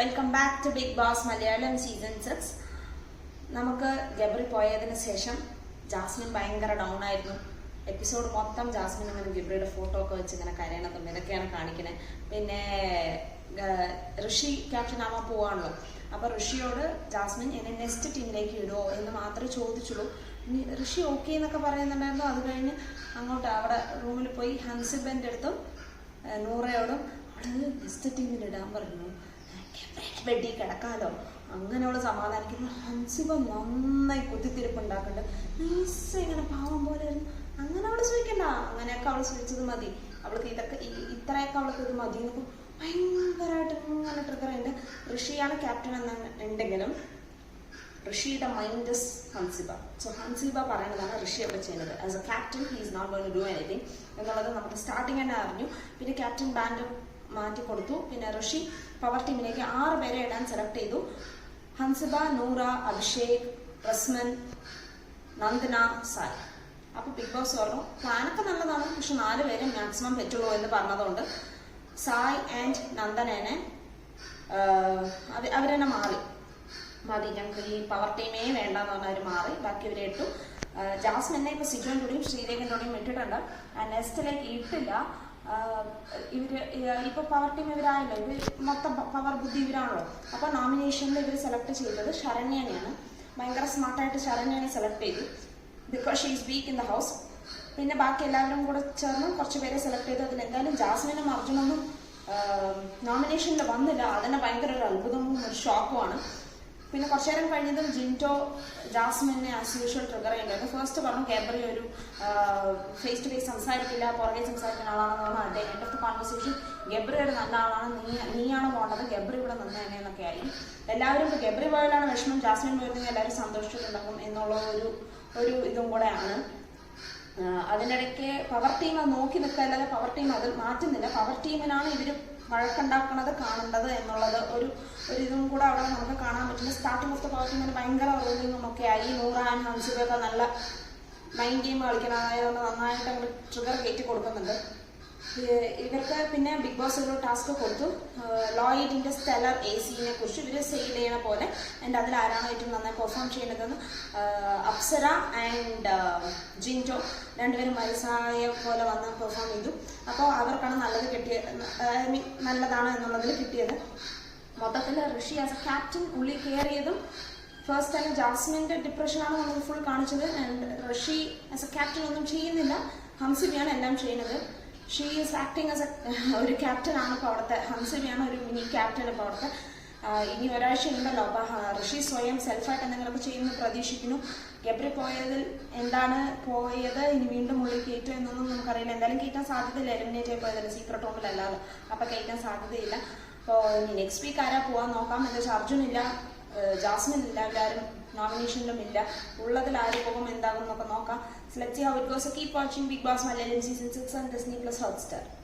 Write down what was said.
Welcome back to Bigg Boss Malayalam season six നമുക്ക് ഗബറി പോയതിന് ശേഷം ജാസ്മിൻ ഭയങ്കര ഡൗൺ ആയിരുന്നു. എപ്പിസോഡ് മൊത്തം ജാസ്മിൻ ഇങ്ങനെ ഗബ്രിയുടെ ഫോട്ടോ ഒക്കെ വെച്ച് ഇങ്ങനെ കരയണതും ഇതൊക്കെയാണ് കാണിക്കുന്നത് പിന്നെ ഋഷി ക്യാപ്റ്റൻ ആവാൻ പോവാണല്ലോ. അപ്പൊ ഋഷിയോട് ജാസ്മിൻ എന്നെ നെക്സ്റ്റ് ടീമിലേക്ക് ഇടുമോ എന്ന് മാത്രമേ ചോദിച്ചുള്ളൂ. ഋഷി ഓക്കെ എന്നൊക്കെ പറയുന്നുണ്ടായിരുന്നു. അത് കഴിഞ്ഞ് അങ്ങോട്ട് അവിടെ റൂമിൽ പോയി ഹൻസിബന്റെ അടുത്തും നൂറയോടും അവിടെ നെക്സ്റ്റ് ടീമിൽ ഇടാൻ പറഞ്ഞു. ബെഡിൽ കിടക്കാലോ അങ്ങനെ ഉള്ള സമാധാനിക്കുന്നു ഹൻസിബ നന്നായി കുത്തിത്തിരിപ്പ് ഉണ്ടാക്കുന്നുണ്ട് നൈസ് ഇങ്ങനെ പാവം പോലെ ഇരുന്ന് അങ്ങനെ അവൾ സൂചിക്കണ്ട. അങ്ങനെയൊക്കെ അവൾ സൂചിച്ചത് മതി. അവൾക്ക് ഇതൊക്കെ ഇത്രയൊക്കെ അവൾക്ക് ഇത് മതി എന്നൊക്കെ ഭയങ്കരമായിട്ട് ഇങ്ങനെ ട്രിഗർ ഉണ്ട് ഋഷിയാണ് ക്യാപ്റ്റൻ എന്ന് ഉണ്ടെങ്കിലും ഋഷിയുടെ mind is Hansiba. So Hansiba പറയുന്നതാണ് ഋഷി അവിടെ ചെയ്യുന്നത്. As a captain he is not going to do anything എന്നുള്ളത് നമുക്ക് സ്റ്റാർട്ടിങ് തന്നെ അറിഞ്ഞു. പിന്നെ ക്യാപ്റ്റൻ ബാൻഡ് മാറ്റി കൊടുത്തു. പിന്നെ ഋഷി പവർ ടീമിലേക്ക് ആറ് പേരെ ഇടാൻ സെലക്ട് ചെയ്തു. ഹൻസിബ നൂറ അഭിഷേക് റസ്മൻ നന്ദന സായ്. അപ്പൊ ബിഗ് ബോസ് പറഞ്ഞു പ്ലാനൊക്കെ നല്ലതാണ് പക്ഷെ നാല് പേരെ മാക്സിമം പറ്റുള്ളൂ എന്ന് പറഞ്ഞതുകൊണ്ട് സായ് ആൻഡ് നന്ദനേനെ അവരെന്നെ മാറി. മതി ഞങ്ങൾക്ക് ഈ പവർ ടീമേ വേണ്ട വേണ്ടെന്ന് പറഞ്ഞവർ മാറി. ബാക്കി ഇവരെ ഇട്ടു. ജാസ്മിനെ ഇപ്പൊ സിജോന്റെ കൂടെയും ശ്രീരേഖന്റെ കൂടെയും ഇട്ടിട്ടുണ്ട് നെസ്റ്റിലേക്ക് ഇട്ടില്ല. ഇവർ ഇപ്പൊ പവർ ടീം ഇവരായല്ലോ. ഇവർ മൊത്തം പവർ ബുദ്ധി ഇവരാണല്ലോ. അപ്പൊ നോമിനേഷനിൽ ഇവർ സെലക്ട് ചെയ്തത് ശരണ്യനെയാണ്. ഭയങ്കര സ്മാർട്ടായിട്ട് ശരണ്യനെ സെലക്ട് ചെയ്തു. Because she is weak in the house പിന്നെ ബാക്കി എല്ലാവരും കൂടെ ചേർന്ന് കുറച്ച് പേരെ സെലക്ട് ചെയ്തു. അതിൽ എന്തായാലും ജാസ്മിനും അർജുനൊന്നും നോമിനേഷനിൽ വന്നില്ല. അതന്നെ ഭയങ്കര ഒരു അത്ഭുതവും ഒരു ഷോക്കുമാണ് പിന്നെ കുറച്ചു നേരം കഴിഞ്ഞതും ജിന്റോ ജാസ്മിനെ ആസ് യൂഷ്വൽ ട്രിഗർ ചെയ്യുന്നുണ്ടായിരുന്നു ഫസ്റ്റ് പറഞ്ഞു കേബറി ഒരു ഫേസ് ടു ഫേസ് സംസാരിക്കില്ല പുറകെ സംസാരിക്കുന്ന ആളാണെന്ന് പറഞ്ഞാൽ അതെ എൻഡ് ഓഫ് കോൺവെർസേഷൻ ഗബ്രി ഒരു നല്ല ആളാണ്. നീ നീയാണ് പോകേണ്ടത്? ഗബ്രി ഇവിടെ നിന്ന് തന്നെ എന്നൊക്കെ ആയി. എല്ലാവരും ഇപ്പോൾ ഗബ്രി പോയാലാണ് വിഷമം. ജാസ്മിൻ പോയിരുന്നെങ്കിൽ എല്ലാവരും സന്തോഷിച്ചിട്ടുണ്ടാകും എന്നുള്ള ഒരു ഒരു ഇതും കൂടെയാണ്. അതിനിടയ്ക്ക് പവർ ടീം അത് നോക്കി നിൽക്കല്ലാതെ പവർ ടീം അത് മാറ്റുന്നില്ല പവർ ടീമിനാണ് ഇവർ വഴക്കുണ്ടാക്കുന്നത് കാണേണ്ടത് എന്നുള്ളത് ഒരു ഒരു ഇതും കൂടെ അവിടെ നമുക്ക് കാണാൻ പറ്റുന്നത് സ്റ്റാർട്ടിംഗ് ഓഫ് ദ പവർ ടീമിന് ഭയങ്കര റോളിങ്ങും ഒക്കെ ആയി. നൂറാൻ ഹൻസിബൊക്കെ നല്ല മൈൻഡ് ഗെയിം കളിക്കണമായതുകൊണ്ട് നന്നായിട്ട് അങ്ങോട്ട് ട്രിഗർ കയറ്റി കൊടുക്കുന്നുണ്ട്. ഇവർക്ക് പിന്നെ ബിഗ് ബോസ് ഒരു ടാസ്ക് കൊടുത്തു. ലോയിഡിന്റെ സ്റ്റെലർ എ സിനെ കുറിച്ച് ഇവർ സെയിൽ ചെയ്യണ പോലെ. ആൻഡ് അതിൽ ആരാണോ ഏറ്റവും നന്നായി പെർഫോം ചെയ്യേണ്ടതെന്ന് അപ്സര ആൻഡ് ജിന്റോ രണ്ടുപേരും വയസ്സായ പോലെ വന്ന് പെർഫോം ചെയ്തു. അപ്പോൾ അവർക്കാണ് നല്ലത് കിട്ടിയത് ഐ മീൻ നല്ലതാണ് എന്നുള്ളതിൽ കിട്ടിയത്. മൊത്തത്തിൽ ഋഷി ആസ് എ ക്യാപ്റ്റൻ ഉള്ളിൽ കയറിയതും ഫസ്റ്റ് ടൈം ജാസ്മിന്റെ ഡിപ്രഷനാണ് നമ്മൾ ഫുൾ കാണിച്ചത്. And Rishi as a captain ഒന്നും ചെയ്യുന്നില്ല. ഹംസിബിയാണ് എല്ലാം ചെയ്യുന്നത്. She is acting as a ഒരു ക്യാപ്റ്റൻ ആണ് ഇപ്പോൾ അവിടുത്തെ ഹംസിബിയാണ് ഒരു മിനി ക്യാപ്റ്റൻ ഇപ്പോൾ അവിടുത്തെ. ഇനി ഒരാഴ്ച ഉണ്ടല്ലോ അപ്പോൾ ഋഷി സ്വയം സെൽഫായിട്ട് എന്തെങ്കിലുമൊക്കെ ചെയ്യുമെന്ന് പ്രതീക്ഷിക്കുന്നു. ഗബ്രി പോയതിൽ എന്താണ് പോയത്? ഇനി വീണ്ടും ഉള്ളിൽ കയറ്റും എന്നൊന്നും നമുക്കറിയില്ല. എന്തായാലും കയറ്റാൻ സാധ്യതയില്ല. എലിമിനേറ്റ് ആയി പോയതല്ലേ സീക്രട്ട് റൂമിലല്ലാതെ അപ്പോൾ കയറ്റാൻ സാധ്യതയില്ല. അപ്പോൾ ഇനി നെക്സ്റ്റ് വീക്ക് ആരാ പോകാൻ നോക്കാം. എന്താ വെച്ചാൽ അർജുൻ ഇല്ല ജാസ്മിൻ ഇല്ല എല്ലാവരും നോമിനേഷനിലും ഇല്ല ഉള്ളതിൽ ആര് പോകും എന്താകും എന്നൊക്കെ നോക്കാം. Let see how it goes keep watching Bigg Boss Malayalam season six and Disney plus Hotstar